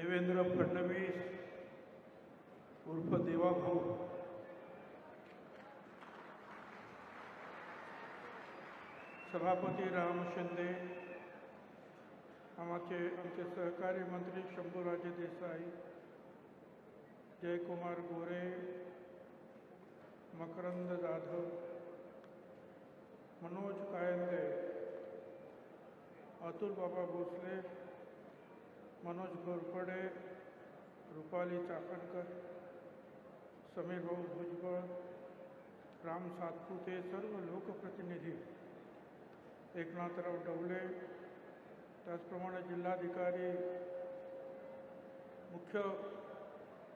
देवेंद्र फडणवीस उर्फ़ देवाभाऊ. सभापती राम शिंदे, आमचे आमचे सहकारी मंत्री शंभूराजे देसाई, जयकुमार गोरे, मकरंद जाधव, मनोज कायंदे, अतुल बाबा भोसले मनोज घोरपडे रुपाली चाकणकर समीरभाऊ भुजबळ राम सातपुते सर्व लोकप्रतिनिधी एकनाथराव डवले त्याचप्रमाणे जिल्हाधिकारी मुख्य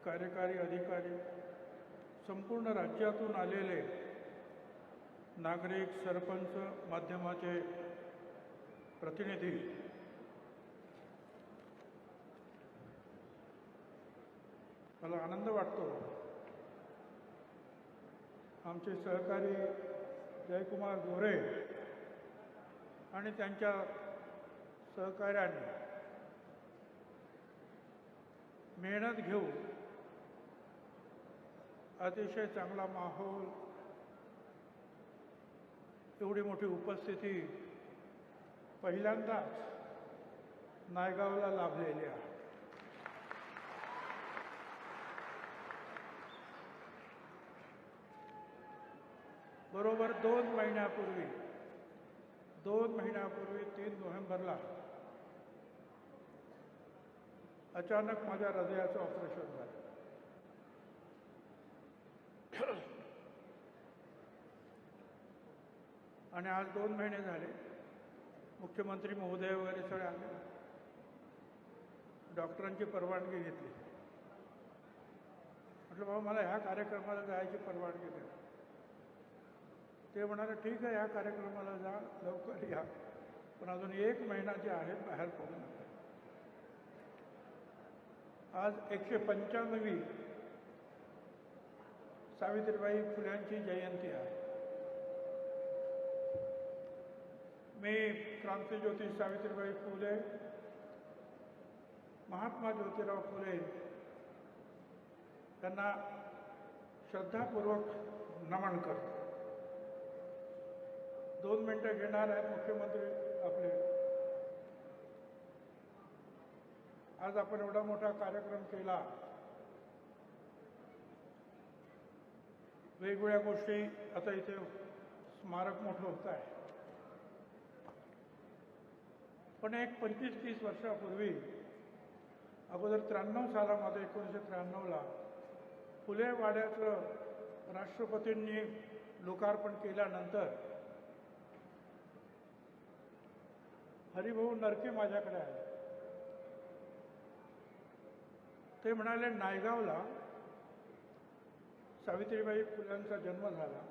कार्यकारी अधिकारी संपूर्ण राज्यातून आलेले नागरिक सरपंच माध्यमाचे प्रतिनिधी मला आनंद वाटतो. आमचे सहकारी जयकुमार गोरे आणि त्यांच्या सहकार्याने मेहनत घेऊन अतिशय चांगला माहोल एवढी मोठी उपस्थिती पहिल्यांदाच नायगावला लाभलेली आहे. बरोबर दोन महिन्यापूर्वी दोन महिन्यापूर्वी तीन नोव्हेंबरला अचानक माझ्या हृदयाचं ऑपरेशन झालं. आणि आज दोन महिने झाले मुख्यमंत्री महोदय वगैरे सगळे आले. डॉक्टरांची परवानगी घेतली. म्हटलं बाबा मला ह्या कार्यक्रमाला जायची परवानगी द्या. ते म्हणाले ठीक आहे या कार्यक्रमाला जा लवकर या. पण अजून एक महिना जे आहे बाहेर पडू नका. आज एकशे पंच्याण्णवी सावित्रीबाई फुल्यांची जयंती आहे. मी क्रांतीज्योती सावित्रीबाई फुले महात्मा ज्योतिराव फुले त्यांना श्रद्धापूर्वक नमन करतो. दोन मिनटं घेणार आहेत मुख्यमंत्री आपले. आज आपण एवढा मोठा कार्यक्रम केला. वेगवेगळ्या गोष्टी आता इथे स्मारक मोठं होत आहे. पण एक पंचवीस तीस वर्षापूर्वी अगोदर त्र्याण्णव सालामध्ये एकोणीसशे त्र्याण्णवला फुले वाड्याचं राष्ट्रपतींनी लोकार्पण केल्यानंतर हरिभाऊ नरके माझ्याकडे आले. ते म्हणाले नायगावला सावित्रीबाई फुल्यांचा जन्म झाला.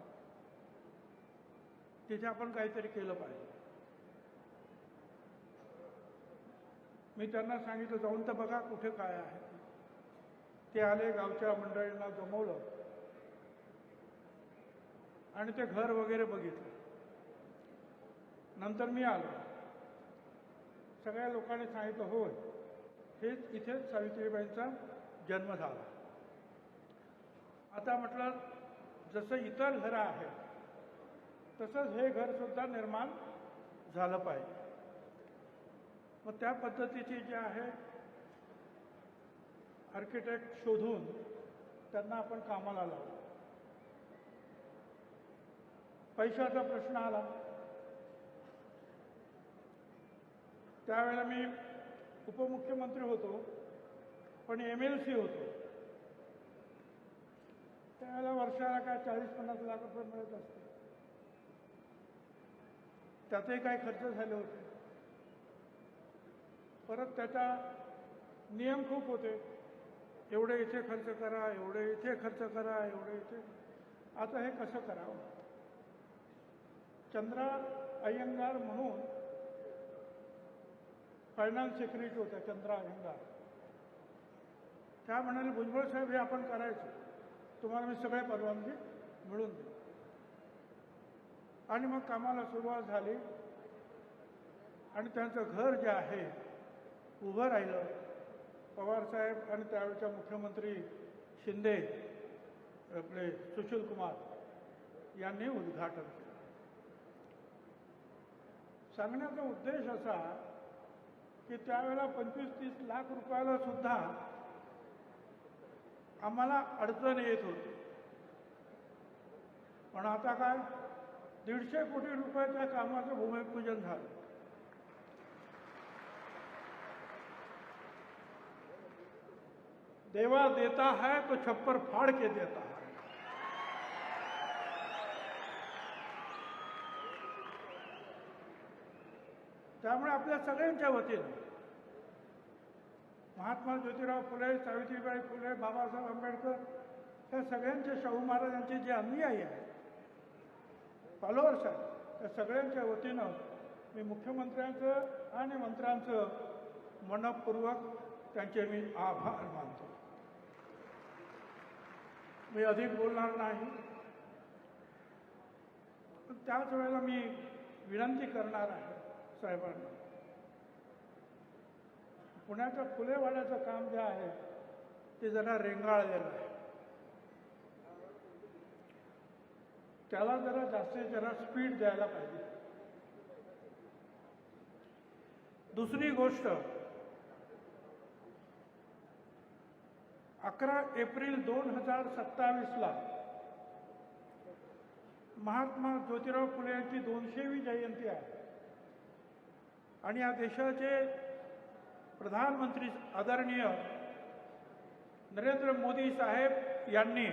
तिथे आपण काहीतरी केलं पाहिजे. मी त्यांना सांगितलं जाऊन तर बघा कुठे काय आहे. ते आले गावच्या मंडळींना जमवलं. आणि ते घर वगैरे बघितलं. नंतर मी आलो. सगळ्या लोकांनी सांगितलं होय हेच इथेच सावित्रीबाईंचा जन्म झाला. आता म्हटलं जसं इतर घरं आहेत तसंच हे घरसुद्धा निर्माण झालं पाहिजे. मग त्या पद्धतीची जे आहे आर्किटेक्ट शोधून त्यांना आपण कामाला लावलं. पैशाचा प्रश्न आला. त्यावेळेला मी उपमुख्यमंत्री होतो पण एम एल सी होतो. त्यावेळेला वर्षाला काय चाळीस पन्नास लाख रुपये मिळत असते. त्यातही काही खर्च झाले होते. परत त्याचा नियम खूप होते. एवढे इथे खर्च करा एवढे इथे खर्च करा एवढे इथे. आता हे कसं करावं? चंद्रा अय्यंगार म्हणून फायनान्स सेक्रेटरी होत्या चंद्रा अय्यंगार त्या म्हणाले भुजबळ साहेब हे आपण करायचं. तुम्हाला मी सगळे परवानगी मिळून देऊ आणि मग कामाला सुरुवात झाली. आणि त्यांचं घर जे आहे उभं राहिलं. पवारसाहेब आणि त्यावेळच्या मुख्यमंत्री शिंदे आपले सुशील कुमार यांनी उद्घाटन केलं. सांगण्याचा उद्देश असा की त्यावेळेला पंचवीस तीस लाख रुपयाला सुद्धा आम्हाला अडचण येत होती. पण आता काय? दीडशे कोटी रुपयाच्या कामाचं भूमिपूजन झालं. देवा देता है तो छप्पर फाड़ के देता है. त्यामुळे आपल्या सगळ्यांच्या वतीनं महात्मा ज्योतिराव फुले सावित्रीबाई फुले बाबासाहेब आंबेडकर या सगळ्यांचे शाहू महाराजांचे जे अनुयायी आहेत फॉलोअर्स आहेत त्या सगळ्यांच्या वतीनं मी मुख्यमंत्र्यांचं आणि मंत्र्यांचं मनपूर्वक त्यांचे मी आभार मानतो. मी अधिक बोलणार नाही. पण त्याच वेळेला मी विनंती करणार आहे साहेबांना पुण्याच्या फुलेवाड्याचं काम जे आहे ते जरा रेंगाळलेलं आहे. त्याला जरा जास्तीत जरा स्पीड द्यायला पाहिजे. दुसरी गोष्ट अकरा एप्रिल दोन हजार सत्तावीसला महात्मा ज्योतिराव फुले यांची दोनशेवी जयंती आहे. आणि या देशाचे प्रधानमंत्री आदरणीय नरेंद्र मोदी साहेब यांनी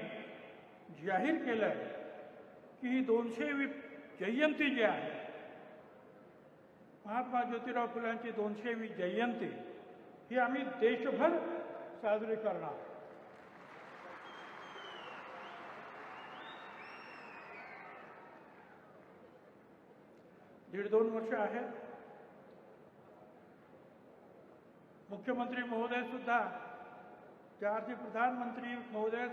जाहीर केलं आहे की ही दोनशेवी जयंती जी आहे महात्मा ज्योतिराव फुलांची दोनशेवी जयंती ही आम्ही देशभर साजरी करणार दीड दोन वर्ष आहेत मुख्यमंत्री महोदय सुद्धा ज्या प्रधानमंत्री महोदयच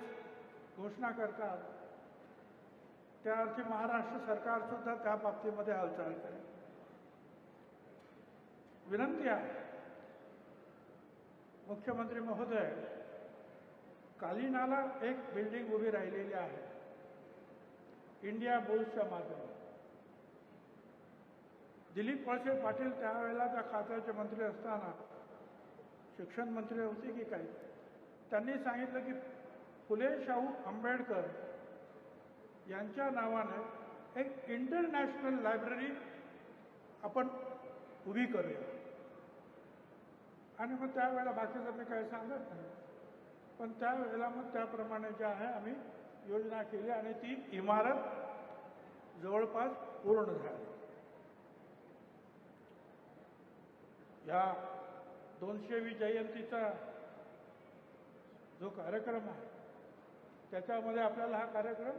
घोषणा करतात. त्या महाराष्ट्र सरकार सुद्धा त्या बाबतीमध्ये हालचाल करेल. विनंती आहे मुख्यमंत्री महोदय कालिनाला एक बिल्डिंग उभी राहिलेली आहे इंडिया बुल्सच्या मागे दिलीप वळसे पाटील त्यावेळेला त्या खात्याचे मंत्री असताना शिक्षण मंत्री होते की काही? त्यांनी सांगितलं की फुले शाहू आंबेडकर यांच्या नावाने एक इंटरनॅशनल लायब्ररी आपण उभी करूया. आणि मग त्यावेळेला बाकीचं मी काही सांगत नाही. पण त्यावेळेला मग त्याप्रमाणे जे आहे आम्ही योजना केली आणि ती इमारत जवळपास पूर्ण झाली. या दोनशेवी जयंतीचा जो कार्यक्रम आहे त्याच्यामध्ये आपल्याला हा कार्यक्रम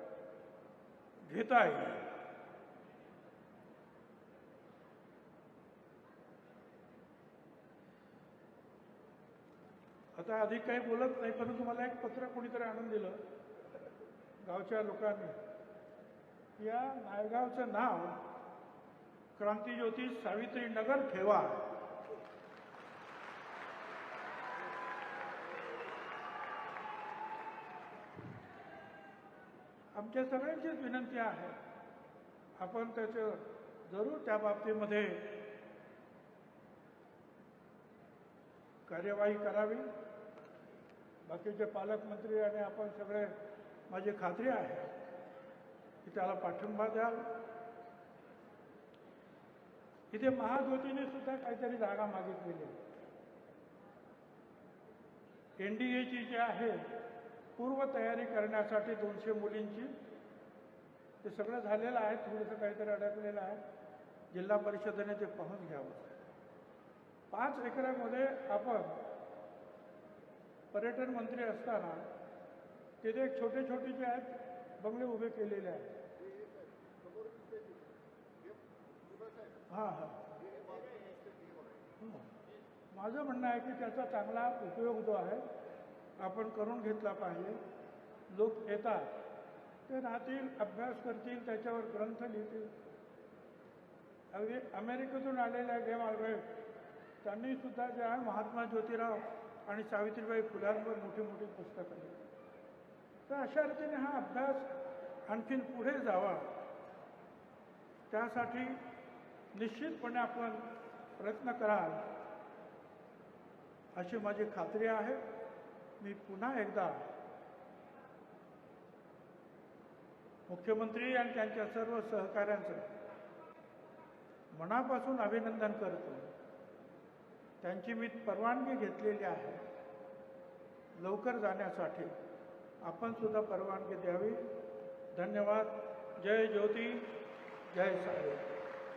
घेता येईल. आता अधिक काही बोलत नाही परंतु मला एक पत्र कोणीतरी आणून दिलं गावच्या लोकांनी. या नायगावचं नाव क्रांतीज्योती सावित्री नगर ठेवा आमच्या सगळ्यांचीच विनंती आहे. आपण त्याचं जरूर त्या बाबतीमध्ये कार्यवाही करावी. बाकीचे पालकमंत्री आणि आपण सगळे माझी खात्री आहे की त्याला पाठिंबा द्याल. इथे महाज्योतीने सुद्धा काहीतरी जागा मागितलेली एन डी एची जी आहे पूर्वतयारी करण्यासाठी दोनशे मुलींची. ते सगळं झालेलं आहे थोडंसं काहीतरी अडकलेलं आहे. जिल्हा परिषदेने ते पाहून घ्यावं. पाच एकरामध्ये आपण पर्यटन मंत्री असताना तिथे एक छोटे छोटे जे आहेत बंगले उभे केलेले आहेत. हां. हां. माझं म्हणणं आहे की त्याचा चांगला उपयोग जो आहे आपण करून घेतला पाहिजे. लोक येतात. ते राहतील अभ्यास करतील त्याच्यावर ग्रंथ लिहितील. अगदी अमेरिकेतून आलेल्या गेम आल्ब्रेट त्यांनी सुद्धा जे आहे महात्मा ज्योतिराव आणि सावित्रीबाई फुलांवर मोठी मोठी पुस्तकं लिहिली. तर अशा रीतीने हा अभ्यास आणखीन पुढे जावा. त्यासाठी निश्चितपणे आपण प्रयत्न कराल. अशी माझी खात्री आहे. मी पुन्हा एकदा मुख्यमंत्री आणि त्यांच्या सर्व सहकाऱ्यांचं मनापासून अभिनंदन करतो. त्यांची मी परवानगी घेतलेली आहे. लवकर जाण्यासाठी आपण सुद्धा परवानगी द्यावी. धन्यवाद. जय ज्योती. जय साई.